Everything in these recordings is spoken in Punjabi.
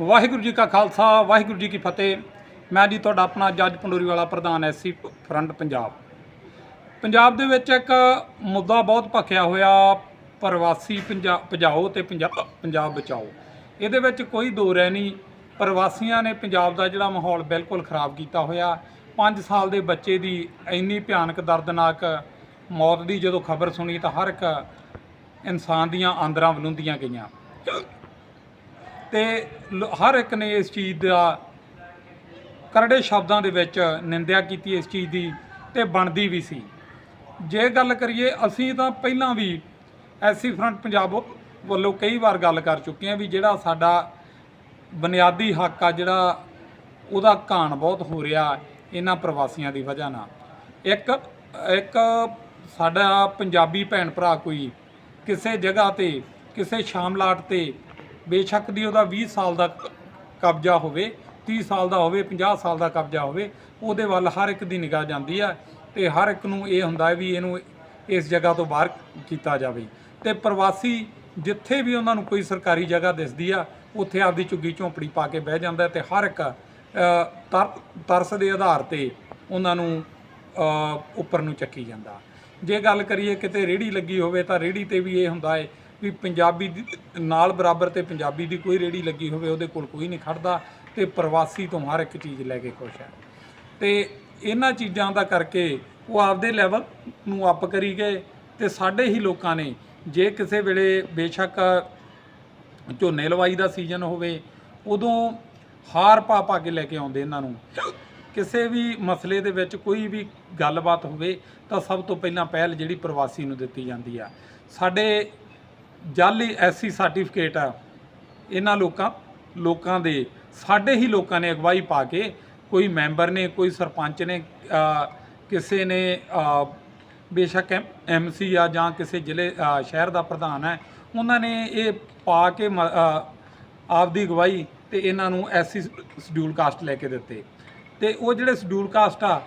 ਵਾਹਿਗੁਰੂ ਜੀ ਕਾ ਖਾਲਸਾ, ਵਾਹਿਗੁਰੂ ਜੀ ਕੀ ਫਤਿਹ। ਮੈਂ ਜੀ ਤੁਹਾਡਾ ਆਪਣਾ ਜੱਜ ਪੰਡੋਰੀ ਵਾਲਾ ਪ੍ਰਧਾਨ ਐਸਸੀ ਫਰੰਟ ਪੰਜਾਬ। ਪੰਜਾਬ ਦੇ ਵਿੱਚ ਇੱਕ ਮੁੱਦਾ ਬਹੁਤ ਭਖਿਆ ਹੋਇਆ, ਪ੍ਰਵਾਸੀ ਪੰਜਾਬ ਭਜਾਓ ਤੇ ਪੰਜਾਬ ਬਚਾਓ। ਇਹਦੇ ਵਿੱਚ ਕੋਈ ਦੋ ਰਹਿ ਨਹੀਂ। ਪ੍ਰਵਾਸੀਆਂ ਨੇ ਪੰਜਾਬ ਦਾ ਜਿਹੜਾ ਮਾਹੌਲ ਬਿਲਕੁਲ ਖਰਾਬ ਕੀਤਾ ਹੋਇਆ। 5 ਸਾਲ ਦੇ ਬੱਚੇ ਦੀ ਇੰਨੀ ਭਿਆਨਕ, ਦਰਦਨਾਕ ਮੌਤ ਦੀ ਜਦੋਂ ਖਬਰ ਸੁਣੀ ਤਾਂ ਹਰ ਇੱਕ ਇਨਸਾਨ ਦੀਆਂ ਆਂਦਰਾਂ ਵਲੁੰਦੀਆਂ ਗਈਆਂ। ਤੇ ਲ- ਹਰ ਇੱਕ ਨੇ ਇਸ ਚੀਜ਼ ਦਾ ਕਰੜੇ ਸ਼ਬਦਾਂ ਦੇ ਵਿੱਚ ਨਿੰਦਿਆ ਕੀਤੀ ਇਸ ਚੀਜ਼ ਦੀ ਤੇ ਬਣਦੀ ਵੀ ਸੀ। ਜੇ ਗੱਲ ਕਰੀਏ, ਅਸੀਂ ਤਾਂ ਪਹਿਲਾਂ ਵੀ ਐਸੀ ਫਰੰਟ ਪੰਜਾਬ ਵੱਲੋਂ ਕਈ ਵਾਰ ਗੱਲ ਕਰ ਚੁੱਕੇ ਹਾਂ ਵੀ ਜਿਹੜਾ ਸਾਡਾ ਬੁਨਿਆਦੀ ਹੱਕ ਆ, ਜਿਹੜਾ ਉਹਦਾ ਘਾਣ ਬਹੁਤ ਹੋ ਰਿਹਾ ਇਹਨਾਂ ਪ੍ਰਵਾਸੀਆਂ ਦੀ ਵਜ੍ਹਾ ਨਾਲ। ਇੱਕ ਇੱਕ ਸਾਡਾ ਪੰਜਾਬੀ ਭੈਣ ਭਰਾ ਕੋਈ ਕਿਸੇ ਜਗ੍ਹਾ ਤੇ, ਕਿਸੇ ਸ਼ਾਮਲਾਟ ਤੇ ਬੇਸ਼ੱਕ ਦੀ ਉਹਦਾ 20 ਸਾਲ ਦਾ ਕਬਜ਼ਾ ਹੋਵੇ 30 ਸਾਲ ਦਾ ਹੋਵੇ 50 ਸਾਲ ਦਾ ਕਬਜ਼ਾ ਹੋਵੇ, ਉਹਦੇ ਵੱਲ ਹਰ ਇੱਕ ਦੀ ਨਿਗਾਹ ਜਾਂਦੀ ਆ ਤੇ ਹਰ ਇੱਕ ਨੂੰ ਇਹ ਹੁੰਦਾ ਵੀ ਇਹਨੂੰ ਇਸ ਜਗ੍ਹਾ ਤੋਂ ਬਾਹਰ ਕੀਤਾ ਜਾਵੇ। ਤੇ ਪ੍ਰਵਾਸੀ ਜਿੱਥੇ ਵੀ ਉਹਨਾਂ ਨੂੰ ਕੋਈ ਸਰਕਾਰੀ ਜਗ੍ਹਾ ਦਿਸਦੀ ਆ, ਉੱਥੇ ਆਪਦੀ ਝੁੱਗੀ ਝੌਂਪੜੀ ਪਾ ਕੇ ਬਹਿ ਜਾਂਦਾ ਤੇ ਹਰ ਇੱਕ ਤਰ- ਤਰਸ ਦੇ ਆਧਾਰ ਤੇ ਉਹਨਾਂ ਨੂੰ ਉੱਪਰ ਨੂੰ ਚੱਕੀ ਜਾਂਦਾ। ਜੇ ਗੱਲ ਕਰੀਏ ਕਿਤੇ ਰੇੜੀ ਲੱਗੀ ਹੋਵੇ ਤਾਂ ਰੇੜੀ ਤੇ ਵੀ ਇਹ ਹੁੰਦਾ ਹੈ ਵੀ ਪੰਜਾਬੀ ਦੀ ਨਾਲ ਬਰਾਬਰ ਤੇ ਪੰਜਾਬੀ ਦੀ ਕੋਈ ਰੇੜੀ ਲੱਗੀ ਹੋਵੇ, ਉਹਦੇ ਕੋਲ ਕੋਈ ਨਹੀਂ ਖੜਦਾ ਤੇ ਪ੍ਰਵਾਸੀ ਤੋਂ ਹਰ ਇੱਕ ਚੀਜ਼ ਲੈ ਕੇ ਖੁਸ਼ ਹੈ। ਤੇ ਇਹਨਾਂ ਚੀਜ਼ਾਂ ਦਾ ਕਰਕੇ ਉਹ ਆਪਦੇ ਲੈਵਲ ਨੂੰ ਅਪ ਕਰੀ ਗਏ ਤੇ ਸਾਡੇ ਹੀ ਲੋਕਾਂ ਨੇ ਜੇ ਕਿਸੇ ਵੇਲੇ ਬੇਸ਼ੱਕ ਝੋਨੇ ਲਵਾਈ ਦਾ ਸੀਜ਼ਨ ਹੋਵੇ, ਉਦੋਂ ਹਾਰ ਪਾ ਪਾ ਕੇ ਲੈ ਕੇ ਆਉਂਦੇ ਇਹਨਾਂ ਨੂੰ। ਕਿਸੇ ਵੀ ਮਸਲੇ ਦੇ ਵਿੱਚ ਕੋਈ ਵੀ ਗੱਲਬਾਤ ਹੋਵੇ ਤਾਂ ਸਭ ਤੋਂ ਪਹਿਲਾਂ ਪਹਿਲ ਜਿਹੜੀ ਪ੍ਰਵਾਸੀ ਨੂੰ ਦਿੱਤੀ ਜਾਂਦੀ ਆ। ਸਾਡੇ ਜਾਲੀ ਐਸਸੀ ਸਰਟੀਫਿਕੇਟ ਆ। ਇਹਨਾਂ ਲੋਕਾਂ ਲੋਕਾਂ ਦੇ ਸਾਡੇ ਹੀ ਲੋਕਾਂ ਨੇ ਅਗਵਾਈ ਪਾ ਕੇ ਕੋਈ ਮੈਂਬਰ ਨੇ ਕੋਈ ਸਰਪੰਚ ਨੇ ਕਿਸੇ ਨੇ ਅ, ਬੇਸ਼ੱਕ ਐਮਸੀ ਆ ਜਾਂ ਕਿਸੇ ਜ਼ਿਲ੍ਹੇ ਸ਼ਹਿਰ ਦਾ ਪ੍ਰਧਾਨ ਹੈ ਉਹਨਾਂ ਨੇ ਇਹ ਪਾ ਕੇ ਮ- ਅ, ਆਪਦੀ ਅਗਵਾਈ ਤੇ ਇਹਨਾਂ ਨੂੰ ਐਸਸੀ ਸ਼ਡਿਊਲ ਕਾਸਟ ਲੈ ਕੇ ਦਿੱਤੇ। ਤੇ ਉਹ ਜਿਹੜੇ ਸ਼ਡਿਊਲ ਕਾਸਟ ਆ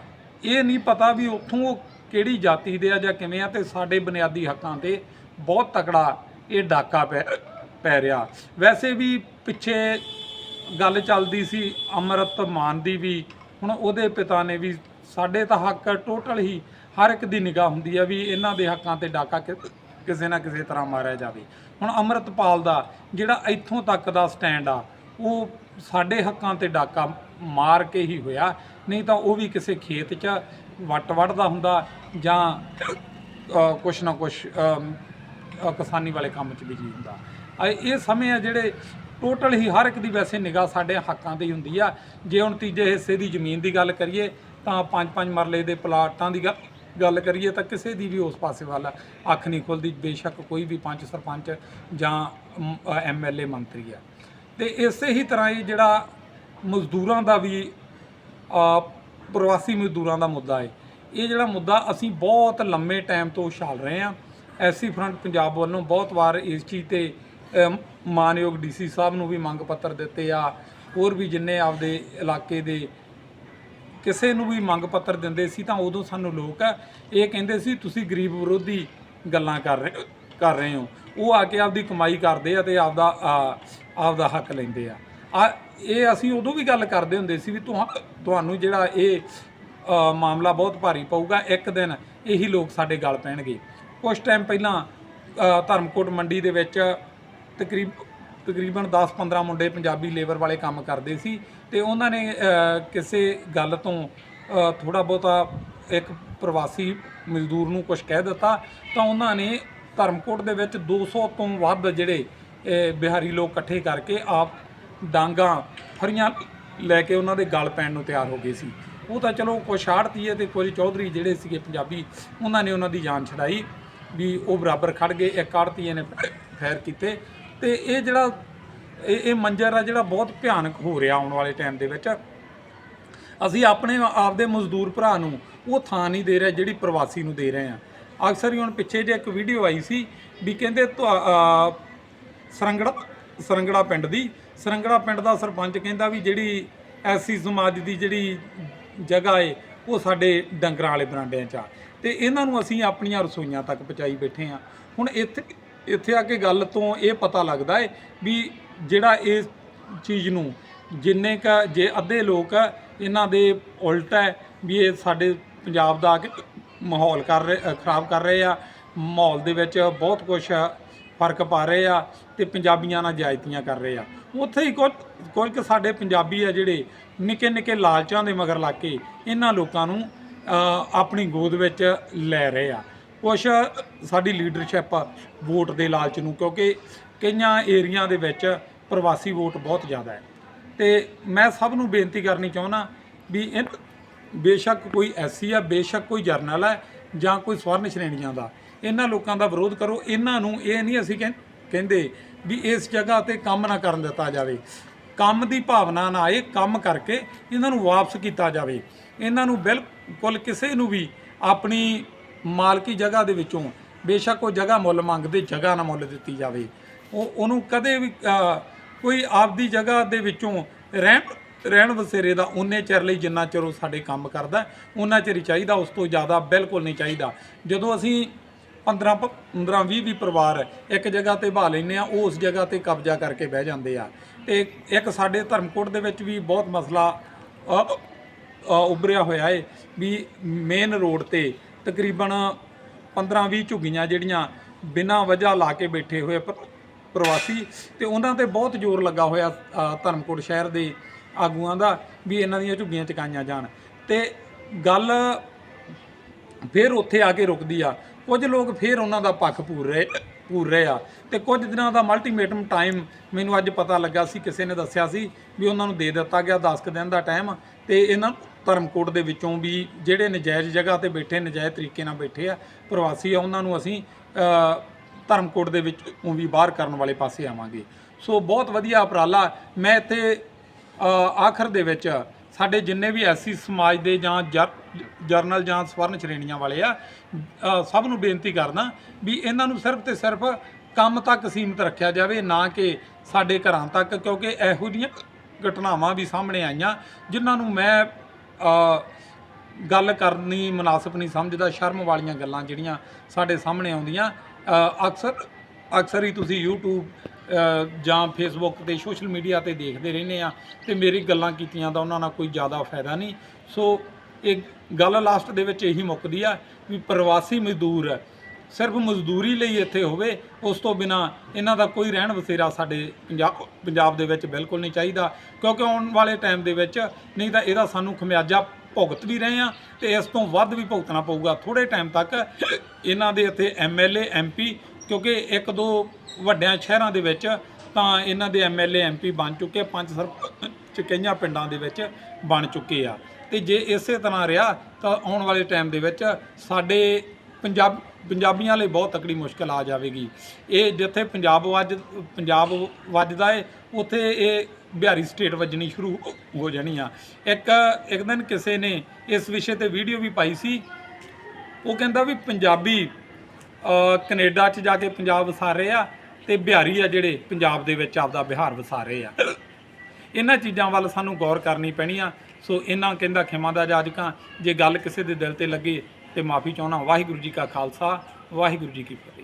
ਇਹ ਨਹੀਂ ਪਤਾ ਵੀ ਉੱਥੋਂ ਉਹ ਕਿਹੜੀ ਜਾਤੀ ਦੇ ਆ ਜਾਂ ਕਿਵੇਂ ਆ ਤੇ ਸਾਡੇ ਬੁਨਿਆਦੀ ਹੱਕਾਂ ਤੇ ਬਹੁਤ ਤਕੜਾ ਇਹ ਡਾਕਾ ਪੈ ਪੈ ਰਿਹਾ। ਵੈਸੇ ਵੀ ਪਿੱਛੇ ਗੱਲ ਚੱਲਦੀ ਸੀ, ਅਮਰਤ ਮਾਨ ਦੀ ਵੀ। ਹੁਣ ਉਹਦੇ ਪਿਤਾ ਨੇ ਵੀ ਸਾਡੇ ਤਾਂ ਹੱਕ ਟੋਟਲ ਹੀ ਹਰ ਇੱਕ ਦੀ ਨਿਗਾਹ ਹੁੰਦੀ ਆ ਵੀ ਇਹਨਾਂ ਦੇ ਹੱਕਾਂ ਤੇ ਡਾਕਾ ਕਿ- ਕਿਸੇ ਨਾ ਕਿਸੇ ਤਰ੍ਹਾਂ ਮਾਰਿਆ ਜਾਵੇ। ਹੁਣ ਅਮਰਤਪਾਲ ਦਾ ਜਿਹੜਾ ਇੱਥੋਂ ਤੱਕ ਦਾ ਸਟੈਂਡ ਆ, ਉਹ ਸਾਡੇ ਹੱਕਾਂ ਤੇ ਡਾਕਾ ਮਾਰ ਕੇ ਹੀ ਹੋਇਆ। ਨਹੀਂ ਤਾਂ ਉਹ ਵੀ ਕਿਸੇ ਖੇਤ 'ਚ ਵੱਟ ਵੱਢਦਾ ਹੁੰਦਾ ਜਾਂ ਕੁਛ ਨਾ ਕੁਛ ਅ, ਕਿਸਾਨੀ ਵਾਲੇ ਕੰਮ 'ਚ ਬਿਜ਼ੀ ਹੁੰਦਾ। ਆ ਇਹ ਸਮੇਂ ਆ ਜਿਹੜੇ ਟੋਟਲ ਹੀ ਹਰ ਇੱਕ ਦੀ ਵੈਸੇ ਨਿਗਾਹ ਸਾਡੇ ਹੱਕਾਂ ਤੇ ਹੀ ਹੁੰਦੀ ਆ। ਜੇ ਹੁਣ ਤੀਜੇ ਹਿੱਸੇ ਦੀ ਜ਼ਮੀਨ ਦੀ ਗੱਲ ਕਰੀਏ ਤਾਂ ਪੰਜ ਪੰਜ ਮਰਲੇ ਦੇ ਪਲਾਟਾਂ ਦੀ ਗੱਲ ਗੱਲ ਕਰੀਏ ਤਾਂ ਕਿਸੇ ਦੀ ਵੀ ਉਸ ਪਾਸੇ ਵੱਲ ਅੱਖ ਨਹੀਂ ਖੁੱਲਦੀ ਬੇਸ਼ੱਕ ਕੋਈ ਵੀ ਪੰਚ ਸਰਪੰਚ ਜਾਂ ਐਮਐਲਏ ਮੰਤਰੀ ਆ। ਤੇ ਇਸੇ ਹੀ ਤਰ੍ਹਾਂ ਇਹ ਜਿਹੜਾ ਮਜ਼ਦੂਰਾਂ ਦਾ ਵੀ ਅ, ਪ੍ਰਵਾਸੀ ਮਜ਼ਦੂਰਾਂ ਦਾ ਮੁੱਦਾ ਹੈ ਇਹ ਜਿਹੜਾ ਮੁੱਦਾ ਅਸੀਂ ਬਹੁਤ ਲੰਮੇ ਟਾਈਮ ਤੋਂ ਉਛਾਲ ਰਹੇ ਹਾਂ ਐਸੀ ਫਰੰਟ ਪੰਜਾਬ ਵੱਲੋਂ ਬਹੁਤ ਵਾਰ ਇਸ ਚੀਜ਼ ਤੇ ਅ, ਮਾਨਯੋਗ ਡੀਸੀ ਸਾਹਿਬ ਨੂੰ ਵੀ ਮੰਗ ਪੱਤਰ ਦਿੱਤੇ ਆ। ਹੋਰ ਵੀ ਜਿੰਨੇ ਆਪਦੇ ਇਲਾਕੇ ਦੇ ਕਿਸੇ ਨੂੰ ਵੀ ਮੰਗ ਪੱਤਰ ਦਿੰਦੇ ਸੀ ਤਾਂ ਉਦੋਂ ਸਾਨੂੰ ਲੋਕ ਇਹ ਕਹਿੰਦੇ ਸੀ ਤੁਸੀਂ ਗਰੀਬ ਵਿਰੋਧੀ ਗੱਲਾਂ ਕਰ ਰਹੇ ਕਰ ਰਹੇ ਹੋ। ਉਹ ਆ ਕੇ ਆਪਦੀ ਕਮਾਈ ਕਰਦੇ ਆ ਤੇ ਆਪਦਾ ਆਪਦਾ ਹੱਕ ਲੈਂਦੇ ਆ। ਆ ਇਹ ਅਸੀਂ ਉਦੋਂ ਵੀ ਗੱਲ ਕਰਦੇ ਹੁੰਦੇ ਸੀ ਵੀ ਤੁਹਾ ਤੁਹਾਨੂੰ ਜਿਹੜਾ ਇਹ ਮਾਮਲਾ ਬਹੁਤ ਭਾਰੀ ਪਊਗਾ ਇੱਕ ਦਿਨ ਇਹੀ ਲੋਕ ਸਾਡੇ ਗੱਲ ਪੈਣਗੇ। ਕੁਝ ਟਾਈਮ ਪਹਿਲਾਂ ਧਰਮਕੋਟ ਮੰਡੀ ਦੇ ਵਿੱਚ ਤਕਰੀਬ, ਤਕਰੀਬਨ 10-15 ਮੁੰਡੇ ਪੰਜਾਬੀ ਲੇਬਰ ਵਾਲੇ ਕੰਮ ਕਰਦੇ ਸੀ ਤੇ ਉਹਨਾਂ ਨੇ ਕਿਸੇ ਗੱਲ ਤੋਂ ਥੋੜਾ ਬਹੁਤਾ ਇੱਕ ਪ੍ਰਵਾਸੀ ਮਜ਼ਦੂਰ ਨੂੰ ਕੁਝ ਕਹਿ ਦਿੱਤਾ ਤਾਂ ਉਹਨਾਂ ਨੇ ਧਰਮਕੋਟ ਦੇ ਵਿੱਚ 200 ਤੋਂ ਵੱਧ ਜਿਹੜੇ ਬਿਹਾਰੀ ਲੋਕ ਇਕੱਠੇ ਕਰਕੇ ਆਪ ਡਾਂਗਾ ਫਰੀਆਂ ਲੈ ਕੇ ਉਹਨਾਂ ਦੇ ਗਲ ਪੈਣ ਨੂੰ ਤਿਆਰ ਹੋ ਗਏ ਸੀ। ਉਹ ਤਾਂ ਚਲੋ ਕੁਛ ਆੜਤੀਏ ਤੇ ਕੁਝ ਚੌਧਰੀ ਜਿਹੜੇ ਸੀਗੇ ਪੰਜਾਬੀ, ਉਹਨਾਂ ਨੇ ਉਹਨਾਂ ਦੀ ਜਾਨ ਛਡਾਈ। ਵੀ ਉਹ ਬਰਾਬਰ ਖੜ ਗਏ, ਇੱਕ ਆੜਤੀਏ ਨੇ ਫੈਰ ਕੀਤੇ। ਤੇ ਇਹ ਜਿਹੜਾ, ਇਹ ਇਹ ਮੰਜ਼ਰ ਆ ਜਿਹੜਾ ਬਹੁਤ ਭਿਆਨਕ ਹੋ ਰਿਹਾ ਆਉਣ ਵਾਲੇ ਟਾਈਮ ਦੇ ਵਿੱਚ। ਅਸੀਂ ਆਪਣੇ ਆਪਦੇ ਮਜ਼ਦੂਰ ਭਰਾ ਨੂੰ ਉਹ ਥਾਂ ਨਹੀਂ ਦੇ ਰਹੇ ਜਿਹੜੀ ਪ੍ਰਵਾਸੀ ਨੂੰ ਦੇ ਰਹੇ ਆ। ਅਕਸਰ ਹੀ ਹੁਣ ਪਿੱਛੇ ਜੇ ਇੱਕ ਵੀਡੀਓ ਆਈ ਸੀ ਵੀ ਕਹਿੰਦੇ ਤੁਹਾ- ਅਹ, ਸਰੰਗੜਾ ਸਰੰਗੜਾ ਪਿੰਡ ਦੀ। ਸਰੰਗੜਾ ਪਿੰਡ ਦਾ ਸਰਪੰਚ ਕਹਿੰਦਾ ਵੀ ਜਿਹੜੀ ਐਸੀ ਸਮਾਜ ਦੀ ਜਿਹੜੀ ਜਗ੍ਹਾ ਏ, ਉਹ ਸਾਡੇ ਡੰਗਰਾਂ ਵਾਲੇ ਬਰਾਂਡਿਆਂ 'ਚ ਆ। ਤੇ ਇਹਨਾਂ ਨੂੰ ਅਸੀਂ ਆਪਣੀਆਂ ਰਸੋਈਆਂ ਤੱਕ ਪਹੁੰਚਾਈ ਬੈਠੇ ਆ ਹੁਣ ਇੱਥੇ ਇੱਥੇ ਆ ਕੇ ਗੱਲ ਤੋਂ ਇਹ ਪਤਾ ਲੱਗਦਾ ਹੈ ਵੀ ਜਿਹੜਾ ਇਸ ਚੀਜ਼ ਨੂੰ ਜਿੰਨੇ ਕ ਜੇ ਅੱਧੇ ਲੋਕ ਇਹਨਾਂ ਦੇ ਉਲਟ ਹੈ ਵੀ ਇਹ ਸਾਡੇ ਪੰਜਾਬ ਦਾ ਮਾਹੌਲ ਕਰ ਰਹੇ ਖਰਾਬ ਕਰ ਰਹੇ ਆ, ਮਾਹੌਲ ਦੇ ਵਿੱਚ ਬਹੁਤ ਕੁਝ ਫ਼ਰਕ ਪਾ ਰਹੇ ਆ ਤੇ ਪੰਜਾਬੀਆਂ ਨਾਲ ਜਾਇਤੀਆਂ ਕਰ ਰਹੇ ਆ। ਉੱਥੇ ਹੀ ਕੁਝ ਕੁਝ ਕੁ ਸਾਡੇ ਪੰਜਾਬੀ ਆ ਜਿਹੜੇ ਨਿੱਕੇ ਨਿੱਕੇ ਲਾਲਚਾਂ ਦੇ ਮਗਰ ਲੱਗ ਕੇ ਇਹਨਾਂ ਲੋਕਾਂ ਨੂੰ ਆਪਣੀ ਗੋਦ ਵਿੱਚ ਲੈ ਰਹੇ ਆ। ਕੁਛ ਸਾਡੀ ਲੀਡਰਸ਼ਿਪ ਵੋਟ ਦੇ ਲਾਲਚ ਨੂੰ, ਕਿਉਂਕਿ ਕਈਆਂ ਏਰੀਆ ਦੇ ਵਿੱਚ ਪ੍ਰਵਾਸੀ ਵੋਟ ਬਹੁਤ ਜ਼ਿਆਦਾ ਹੈ। ਤੇ ਮੈਂ ਸਭ ਨੂੰ ਬੇਨਤੀ ਕਰਨੀ ਚਾਹੁੰਦਾ ਵੀ ਇਹ ਬੇਸ਼ੱਕ ਕੋਈ ਐਸਸੀ ਆ, ਬੇਸ਼ੱਕ ਕੋਈ ਜਰਨਲ ਹੈ ਜਾਂ ਕੋਈ ਸਵਰਨ ਸ਼੍ਰੇਣੀਆਂ ਦਾ। ਇਹਨਾਂ ਲੋਕਾਂ ਦਾ ਵਿਰੋਧ ਕਰੋ। ਇਹਨਾਂ ਨੂੰ ਇਹ ਨਹੀਂ ਅਸੀਂ ਕਹਿੰ- ਕਹਿੰਦੇ ਵੀ ਇਸ ਜਗ੍ਹਾ ਤੇ ਕੰਮ ਨਾ ਕਰਨ ਦਿੱਤਾ ਜਾਵੇ। ਕੰਮ ਦੀ ਭਾਵਨਾ ਨਾ ਆਏ, ਕੰਮ ਕਰਕੇ ਇਹਨਾਂ ਨੂੰ ਵਾਪਸ ਕੀਤਾ ਜਾਵੇ। ਇਹਨਾਂ ਨੂੰ ਬਿਲਕੁਲ ਕਿਸੇ ਨੂੰ ਵੀ ਆਪਣੀ ਮਾਲਕੀ ਜਗ੍ਹਾ ਦੇ ਵਿੱਚੋਂ, ਬੇਸ਼ੱਕ ਉਹ ਜਗ੍ਹਾ ਮੁੱਲ ਮੰਗਦੇ, ਜਗ੍ਹਾ ਨਾ ਮੁੱਲ ਦਿੱਤੀ ਜਾਵੇ। ਉਹ, ਉਹਨੂੰ ਕਦੇ ਵੀ ਕੋਈ ਆਪਦੀ ਜਗ੍ਹਾ ਦੇ ਵਿੱਚੋਂ ਰਹਿਣ ਰਹਿਣ ਵਸੇਰੇ ਦਾ ਉਨੇ ਚਿਰ ਲਈ ਜਿੰਨਾ ਚਿਰ ਉਹ ਸਾਡੇ ਕੰਮ ਕਰਦਾ ਉਹਨਾਂ ਚਿਰ ਹੀ ਚਾਹੀਦਾ, ਉਸ ਤੋਂ ਜ਼ਿਆਦਾ ਬਿਲਕੁਲ ਨਹੀਂ ਚਾਹੀਦਾ। ਜਦੋਂ ਅਸੀਂ 15 ਪ- 15 20 ਵੀ ਪਰਿਵਾਰ ਇੱਕ ਜਗ੍ਹਾ ਤੇ ਭਾ ਲੈਂਦੇ ਆ ਉਹ ਉਸ ਜਗ੍ਹਾ ਤੇ ਕਬਜ਼ਾ ਕਰਕੇ ਬਹਿ ਜਾਂਦੇ ਆ। ਤੇ ਇੱਕ ਸਾਡੇ ਧਰਮਕੋਟ ਦੇ ਵਿੱਚ ਵੀ ਬਹੁਤ ਮਸਲਾ ਉਭਰਿਆ ਹੋਇਆ ਏ ਵੀ ਮੇਨ ਰੋਡ ਤੇ ਤਕਰੀਬਨ 15 20 ਝੁੱਗੀਆਂ ਜਿਹੜੀਆਂ ਬਿਨਾਂ ਵਜ੍ਹਾ ਲਾ ਕੇ ਬੈਠੇ ਹੋਏ ਪ੍ਰਵਾਸੀ ਤੇ ਉਹਨਾਂ ਤੇ ਬਹੁਤ ਜ਼ੋਰ ਲੱਗਾ ਹੋਇਆ ਧਰਮਕੋਟ ਸ਼ਹਿਰ ਦੇ ਆਗੂਆਂ ਦਾ ਵੀ ਇਹਨਾਂ ਦੀਆਂ ਝੁੱਗੀਆਂ ਚਕਾਈਆਂ ਜਾਣ। ਤੇ ਗੱਲ ਫਿਰ ਉੱਥੇ ਆ ਕੇ ਰੁਕਦੀ ਆ। ਕੁਝ ਲੋਕ ਫਿਰ ਉਹਨਾਂ ਦਾ ਪੱਖ ਪੂਰ ਰਹੇ ਪੂਰ ਰਹੇ ਆ। ਤੇ ਕੁਝ ਦਿਨਾਂ ਦਾ ਮਲਟੀਮੇਟਮ ਟਾਈਮ ਮੈਨੂੰ ਅੱਜ ਪਤਾ ਲੱਗਾ ਸੀ, ਕਿਸੇ ਨੇ ਦੱਸਿਆ ਸੀ ਵੀ ਉਹਨਾਂ ਨੂੰ ਦੇ ਦਿੱਤਾ ਗਿਆ 10 ਕੁ ਦਿਨ ਦਾ ਟਾਈਮ ਤੇ ਇਹਨਾਂ ਧਰਮਕੋਟ ਦੇ ਵਿੱਚੋਂ ਵੀ ਜਿਹੜੇ ਨਜਾਇਜ਼ ਜਗ੍ਹਾ ਤੇ ਬੈਠੇ, ਨਜਾਇਜ਼ ਤਰੀਕੇ ਨਾਲ ਬੈਠੇ ਆ, ਪ੍ਰਵਾਸੀ ਆ, ਉਹਨਾਂ ਨੂੰ ਅਸੀਂ ਧਰਮਕੋਟ ਦੇ ਵਿੱਚ ਵੀ ਬਾਹਰ ਕਰਨ ਵਾਲੇ ਪਾਸੇ ਆਵਾਂਗੇ। ਸੋ ਬਹੁਤ ਵਧੀਆ ਉਪਰਾਲਾ। ਮੈਂ ਇੱਥੇ ਆਖਰ ਦੇ ਵਿੱਚ ਸਾਡੇ ਜਿੰਨੇ ਵੀ ਐਸੀ ਸਮਾਜ ਦੇ ਜਾਂ ਜਰ- ਜਰਨਲ ਜਾਂ ਸਵਰਨ ਸ਼੍ਰੇਣੀਆਂ ਵਾਲੇ ਆ ਸਭ ਨੂੰ ਬੇਨਤੀ ਕਰਦਾ ਵੀ ਇਹਨਾਂ ਨੂੰ ਸਿਰਫ ਤੇ ਸਿਰਫ ਕੰਮ ਤੱਕ ਸੀਮਿਤ ਰੱਖਿਆ ਜਾਵੇ, ਨਾ ਕਿ ਸਾਡੇ ਘਰਾਂ ਤੱਕ, ਕਿਉਂਕਿ ਇਹੋ ਜਿਹੀਆਂ ਘਟਨਾਵਾਂ ਵੀ ਸਾਹਮਣੇ ਆਈਆਂ, ਜਿਨ੍ਹਾਂ ਨੂੰ ਮੈਂ ਗੱਲ ਕਰਨੀ ਮناسب ਨਹੀਂ ਸਮਝਦਾ, ਸ਼ਰਮ ਵਾਲੀਆਂ ਗੱਲਾਂ ਜਿਹੜੀਆਂ ਸਾਡੇ ਸਾਹਮਣੇ ਆਉਂਦੀਆਂ। ਅਕਸਰ ਅਕਸਰ ਹੀ ਤੁਸੀਂ YouTube ਜਾਂ Facebook ਤੇ ਸੋਸ਼ਲ ਮੀਡੀਆ ਤੇ ਦੇਖਦੇ ਰਹਿੰਦੇ ਆ ਤੇ ਮੇਰੀ ਗੱਲਾਂ ਕੀਤੀਆਂ ਦਾ ਉਹਨਾਂ ਨਾਲ ਕੋਈ ਜ਼ਿਆਦਾ ਫਾਇਦਾ ਨਹੀਂ। ਸੋ, ਇਹ ਗੱਲ ਲਾਸਟ ਦੇ ਵਿੱਚ ਇਹੀ ਮੁੱਕਦੀ ਆ ਵੀ ਪ੍ਰਵਾਸੀ ਮਜ਼ਦੂਰ ਸਿਰਫ ਮਜ਼ਦੂਰੀ ਲਈ ਇੱਥੇ ਹੋਵੇ, ਉਸ ਤੋਂ ਬਿਨਾ ਇਹਨਾਂ ਦਾ ਕੋਈ ਰਹਿਣ ਵਸੇਰਾ ਸਾਡੇ ਪੰਜਾਬ ਪੰਜਾਬ ਦੇ ਵਿੱਚ ਬਿਲਕੁਲ ਨਹੀਂ ਚਾਹੀਦਾ। ਕਿਉਂਕਿ ਆਉਣ ਵਾਲੇ ਟਾਈਮ ਦੇ ਵਿੱਚ ਨਹੀਂ ਤਾਂ ਇਹਦਾ ਸਾਨੂੰ ਖਮਿਆਜਾ ਭੁਗਤ ਵੀ ਰਹੇ ਆ ਤੇ ਇਸ ਤੋਂ ਵੱਧ ਵੀ ਭੁਗਤਣਾ ਪਊਗਾ। ਥੋੜੇ ਟਾਈਮ ਤੱਕ ਇਹਨਾਂ ਦੇ ਇੱਥੇ ਐਮਐਲਏ ਐਮਪੀ ਕਿਉਂਕਿ ਇੱਕ ਦੋ ਵੱਡਿਆਂ ਸ਼ਹਿਰਾਂ ਦੇ ਵਿੱਚ ਤਾਂ ਇਹਨਾਂ ਦੇ ਐਮਐਲਏ ਐਮਪੀ ਬਣ ਚੁੱਕੇ, ਪੰਜ ਸਰਪੰਚ ਕਈਆਂ ਪਿੰਡਾਂ ਦੇ ਵਿੱਚ ਬਣ ਚੁੱਕੇ ਆ। ਤੇ ਜੇ ਇਸੇ ਤਰ੍ਹਾਂ ਰਿਹਾ ਤਾਂ ਆਉਣ ਵਾਲੇ ਟਾਈਮ ਦੇ ਵਿੱਚ ਸਾਡੇ ਪੰਜਾਬ ਪੰਜਾਬੀਆਂ ਲਈ ਬਹੁਤ ਤਕੜੀ ਮੁਸ਼ਕਲ ਆ ਜਾਵੇਗੀ। ਇਹ ਜਿੱਥੇ ਪੰਜਾਬ ਵੱਜ ਪੰਜਾਬ ਵੱਜਦਾ ਏ ਉੱਥੇ ਇਹ ਬਿਹਾਰੀ ਸਟੇਟ ਵੱਜਣੀ ਸ਼ੁਰੂ ਹੋ ਜਾਣੀ ਆ। ਇੱਕ ਇੱਕ ਦਿਨ ਕਿਸੇ ਨੇ ਇਸ ਵਿਸ਼ੇ ਤੇ ਵੀਡੀਓ ਵੀ ਪਾਈ ਸੀ। ਉਹ ਕਹਿੰਦਾ ਵੀ ਪੰਜਾਬੀ ਅ, ਕੈਨੇਡਾ 'ਚ ਜਾ ਕੇ ਪੰਜਾਬ ਵਸਾ ਰਹੇ ਆ ਤੇ ਬਿਹਾਰੀ ਆ ਜਿਹੜੇ ਪੰਜਾਬ ਦੇ ਵਿੱਚ ਆਪਦਾ ਬਿਹਾਰ ਵਸਾ ਰਹੇ ਆ। ਇਹਨਾਂ ਚੀਜ਼ਾਂ ਵੱਲ ਸਾਨੂੰ ਗੌਰ ਕਰਨੀ ਪੈਣੀ ਆ। ਸੋ ਇਹਨਾਂ ਕਹਿੰਦਾ ਖਿਮਾ ਦਾ ਜਾਜਕਾਂ ਜੇ ਗੱਲ ਕਿਸੇ ਦੇ ਦਿਲ ਤੇ ਲੱਗੇ ਤੇ ਮਾਫੀ ਚਾਹੁੰਦਾ ਵਾਹਿਗੁਰੂ ਜੀ ਕਾ ਖਾਲਸਾ ਵਾਹਿਗੁਰੂ ਜੀ ਕੀ ਫਤਿਹ।